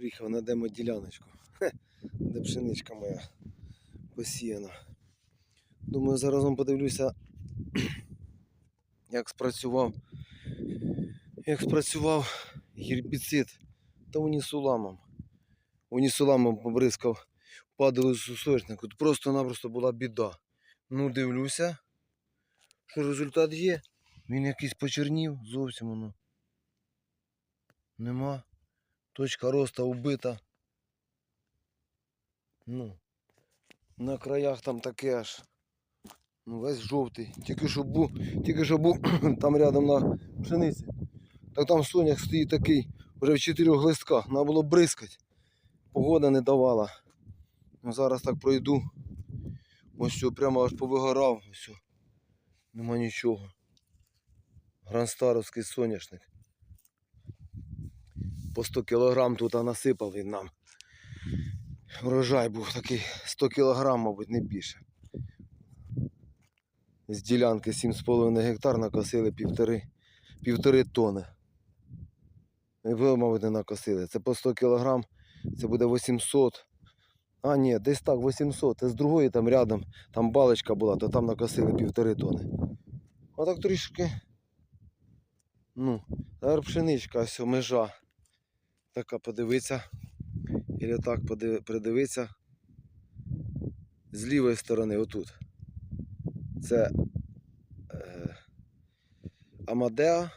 Приїхав на демо-діляночку, де пшеничка моя посіяна. Думаю, заразом подивлюся, як спрацював, як спрацював гербіцид та унісуламом. Унісуламом побризкав падали з сосочник. Тут просто-напросто була біда. Ну, дивлюся, що результат є. Він якийсь почернів, зовсім воно. Нема. Точка роста убита. Ну. На краях там таке аж. Ну, весь жовтий. Тільки що був, тільки що був там рядом на пшениці. Так там сонях стоїть такий, вже в чотирьох листках. Треба було бризкати. Погода не давала. Ну, зараз так пройду. Ось що прямо аж повигорав. Ось. що. Нема нічого. Гранстаровський соняшник. По 100 кілограм тут насипав він нам. Врожай був такий 100 кілограм, мабуть, не більше. З ділянки 7,5 гектар накосили півтори, півтори тони. І ви, мабуть, не накосили. Це по 100 кілограм, це буде 800. А, ні, десь так, 800. Це з другої там рядом, там балочка була, то там накосили півтори тони. А так трішки. Ну, тепер пшеничка, ось межа. Така подивиться. Или так придивиться. З лівої сторони, отут. Це е, Амадеа,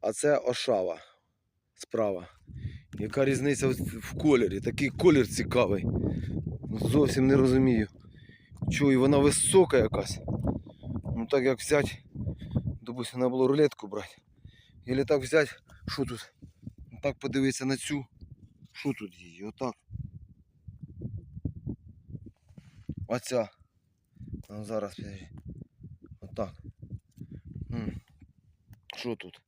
а це Ошава справа. Яка різниця в- кольорі? Такий колір цікавий. Зовсім не розумію. Чую, вона висока якась. Ну так як взяти, допустим, треба було рулетку брати. Или так взяти, що тут? Ну, Так подивитися на цю. Що тут її? Отак. Оця. А зараз підожди. Отак. Що тут?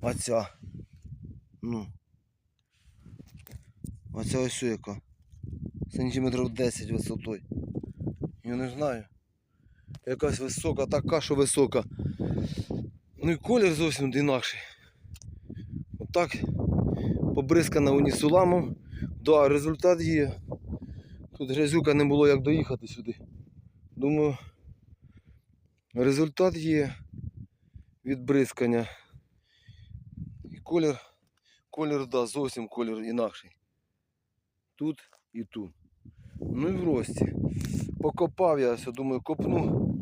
Оця. Ну. Оця ось яка. Сантиметрів 10 висотою. Я не знаю. Якась висока, така, що висока. Ну і колір зовсім інакший. Отак. Побризкана унісуламом. Да, результат є. Тут грязюка не було як доїхати сюди. Думаю, результат є від бризкання. І колір, колір, да, зовсім колір інакший. Тут і тут. Ну і в рості. Покопав я, думаю, копну.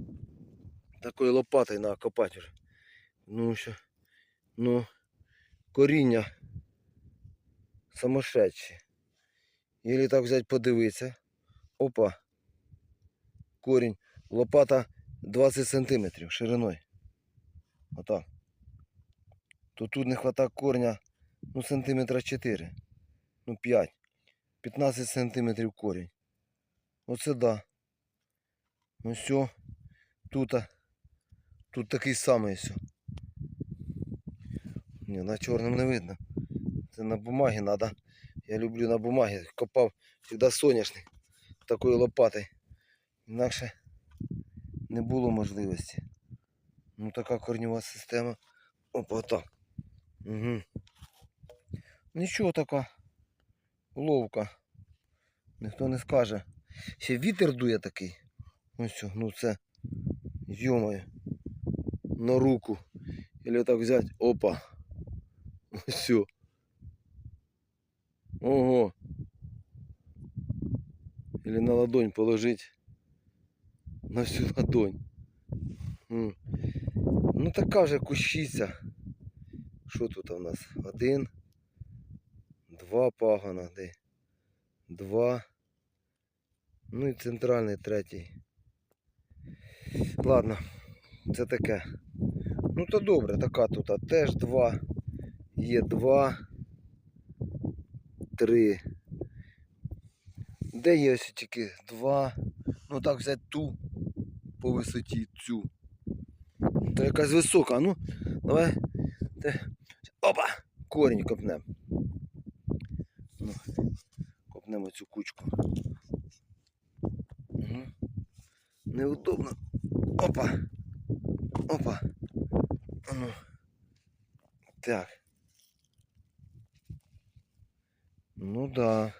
Такою лопатою на копати вже. Ну що. Ну, коріння самошедші. Ілі так взяти подивитися. Опа. Корінь. Лопата 20 сантиметрів шириною. Отак. То тут не вистачає корня ну, сантиметра 4. Ну 5. 15 сантиметрів корінь. Оце да. Ну все. Тут, тут такий самий все. Ні, на чорному не видно. Це на бумагі треба. Я люблю на бумагі. Копав завжди соняшник такою лопатою. Інакше не було можливості. Ну така корнева система. Опа, отак. Угу. Нічого така. Ловка. Ніхто не скаже. Ще вітер дує такий. Ось, ну це. Йомає. На руку. Или так взяти. Опа. Все. Ого. Или на ладонь положить. На всю ладонь. Ну така вже кущиця. Що тут у нас? Один. Два пагана. Де? Два. Ну і центральний третій. Ладно, це таке. Ну то добре, така тут теж два. Є два. Три. Де є ось тільки два. Ну так взяти ту по висоті цю. То якась висока. Ну, давай. Опа! Корінь копнем. Ну, копнемо цю кучку. Угу. Неудобно. Опа. Опа. Ну. Так. Ну да.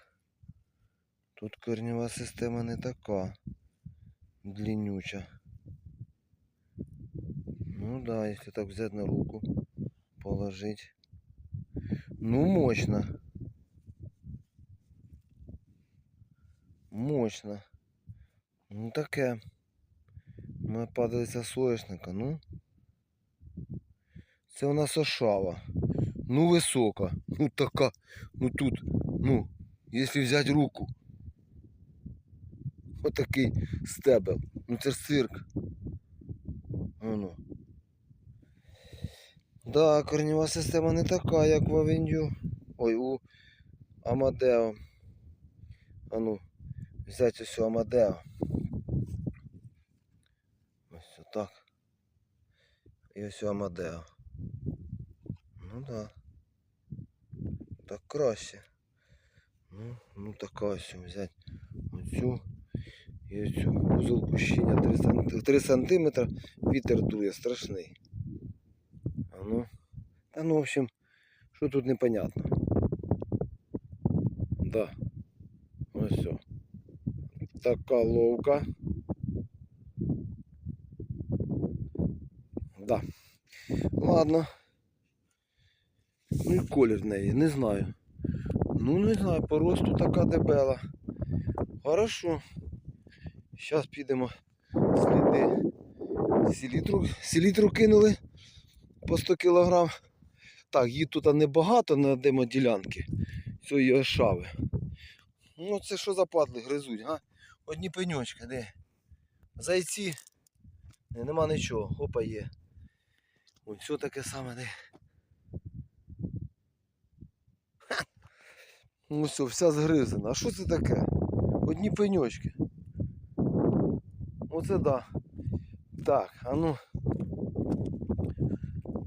Тут корнева система не така длиннюча. Ну да, если так взять на руку, положить. Ну, мощно. Мощно. Ну таке. Ми падалиця соняшника, ну. Це у нас ошава. Ну висока. Ну така. Ну тут. Ну, якщо взяти руку. Отакий стебел. Ну це ж цирк. Воно. Да, корнева система не така, як в Авендю. Ой, у Амадео. А ну, взяти ось у Амадео. Ось так. І ось у Амадео. Ну да. Так краще. Ну, ну така ось взяти оцю і оцю узол кущення 3, см, 3 сантиметра. Вітер дує страшний. А ну. Та ну, в общем, що тут непонятно. Да. Ось все. Така ловка. Да. Ладно. Ну і колір в неї, не знаю. Ну не знаю, по росту така дебела. Хорошо. Зараз підемо сліди. Селітру, селітру кинули по 100 кг. Так, її тут небагато на демоділянки цієї ошави. Ну це що за падли гризуть, га? Одні пеньочки, де? Зайці. Нема нічого, опа є. Ось все таке саме де. Ну все, вся згризена. А що це таке? Одні пеньочки. Оце да. Так, а ну.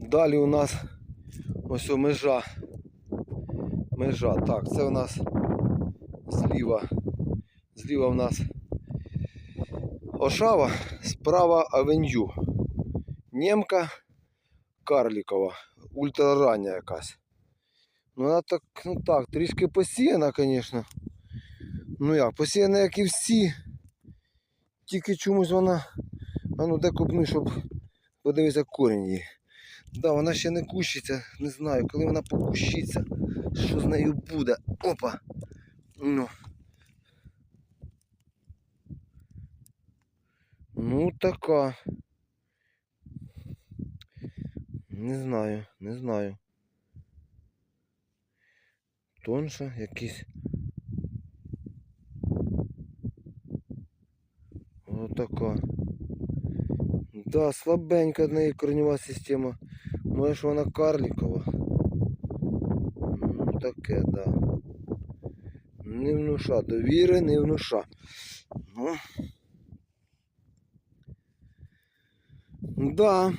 Далі у нас ось межа. Межа. Так, це у нас зліва. Зліва у нас Ошава, справа Авеню. Немка Карлікова. Ультрарання якась. Ну вона так, ну так, трішки посіяна, звісно. Ну як, посіяна, як і всі. Тільки чомусь вона. А ну де купну, щоб подивитися корінь її. Да, вона ще не кущиться, не знаю, коли вона покущиться, що з нею буде. Опа! Ну. Ну така. Не знаю, не знаю. Тонша якийсь. Отака. Да, слабенька в неї корнева система. Може ж вона карлікова. Ну таке, да. Не внуша, довіри не внуша. Ну. Да,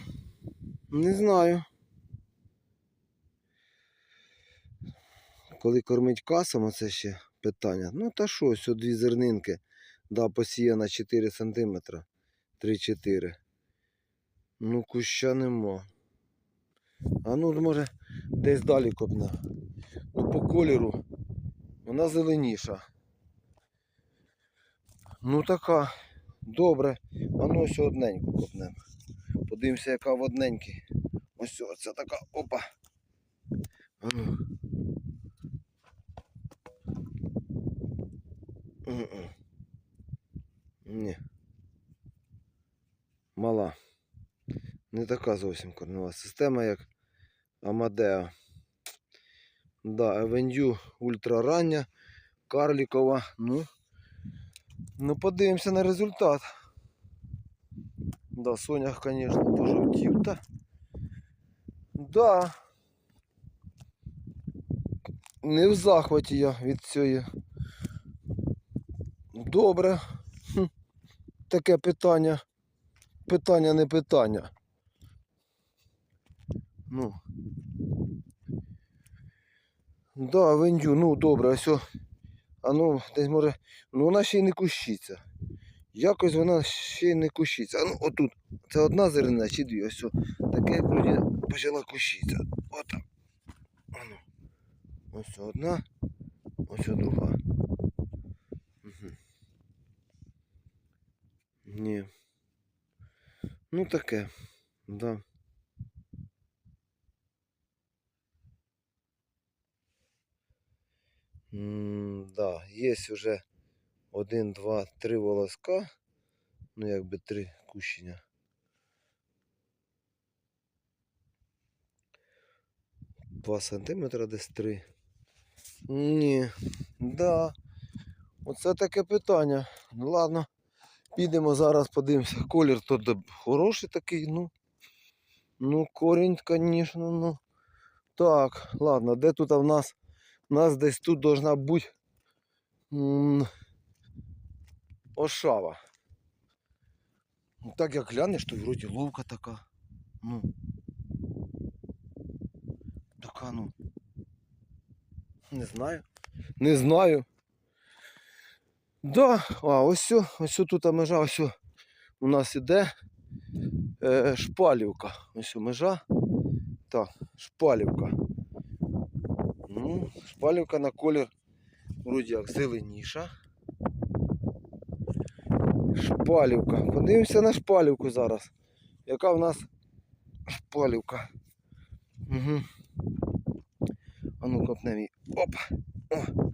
не знаю. Коли кормить касом, це ще питання. Ну та що, ось дві зернинки. Да, посіяна 4 см. 3-4. Ну, куща нема. А ну, може, десь далі копне. Ну, по кольору вона зеленіша. Ну така. Добре. А ну ось одненьку копнемо. Подивимося, яка в одненькій. Ось оця така. Опа. А ну. Ні. Мала. Не така зовсім корнева система, як Амадео. Да, Авендю ультрарання, карлікова. Ну, ну подивимося на результат. Да, сонях, звісно, пожовтів. Та. Да. Не в захваті я від цієї. Добре. Таке питання. Питання не питання. Ну. Да, вендю, ну добре, ось. А ну, десь може. Ну вона ще й не кущиться. Якось вона ще й не кущиться. А ну отут. Це одна зернина чи дві. Ось. Таке почала кущитися. Отак. А ну. Ось одна. Ось друга. Ні. Ну таке, да. М, да, є вже один, два, три волоска. Ну, якби три кущення. Два сантиметра десь три. Ні, да. Оце таке питання. Ну ладно. Підемо зараз подивимося. Колір тут хороший такий, ну. Ну, корінь, звісно, ну. Так, ладно, де тут в нас? У нас десь тут должна бути м, ошава. Так як глянеш, то вроді ловка така. Ну. Така, ну. Не знаю. Не знаю. Да, а ось ось тут межа, ось у нас іде е, шпалівка. Ось межа. Так, шпалівка. Ну, шпалівка на колір вроді як зеленіша. Шпалівка. Подивимося на шпалівку зараз. Яка в нас шпалівка? Угу. А ну копнем її. Опа! О!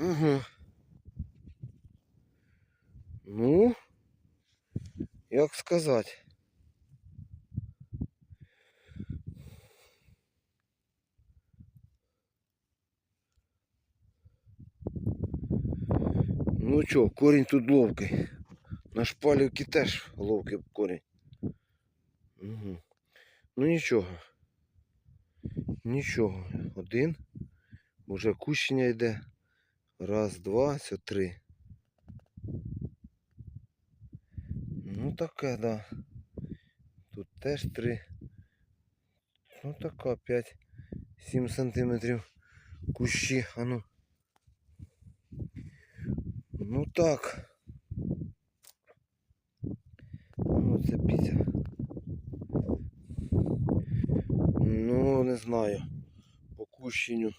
Угу. Ну, як сказати. Ну чо, корінь тут ловкий. На шпалівки теж ловкий корінь. Угу. Ну нічого. Нічого. Один. Уже кущення йде. Раз, два, це три. Ну таке, да. Тут теж три. Ну така 5-7 сантиметрів кущі. А ну. Ну так. Ну це піця. Ну, не знаю. По кущенню.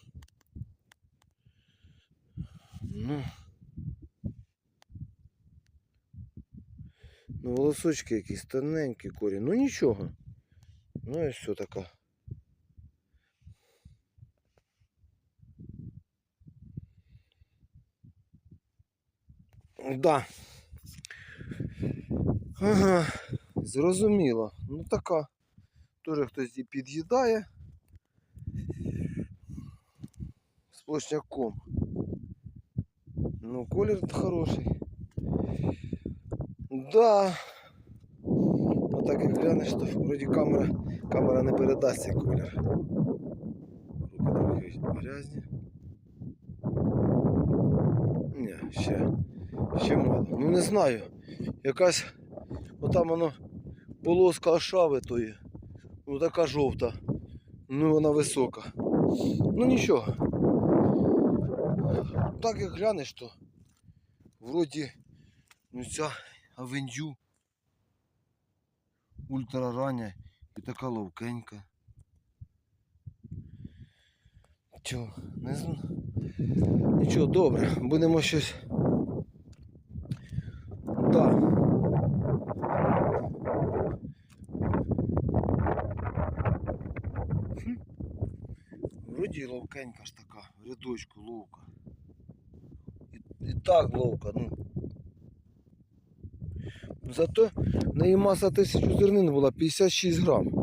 Ну. Ну, волосочки якісь тоненькі корінь. Ну нічого. Ну і все така. Да. Ага, зрозуміло. Ну така. Тоже хтось її під'їдає. Сплошняком. Ну, колір хороший. Да. А так як глянеш, то вроді камера, камера не передасть цей колір. Руки трохи грязні. Ні, ще, ще мало. Ну не знаю. Якась отам воно полоска ошави тої. Ну така жовта. Ну вона висока. Ну нічого. Так як глянеш, то вроді ну ця авендю ультрарання і така ловкенька. Чо, не знаю. Нічого, добре, будемо щось. Хм. Вроді ловкенька ж така, рядочку ловка. І, так ловка, ну. Зато на неї маса тисячу зернин була 56 грам. Ну, ось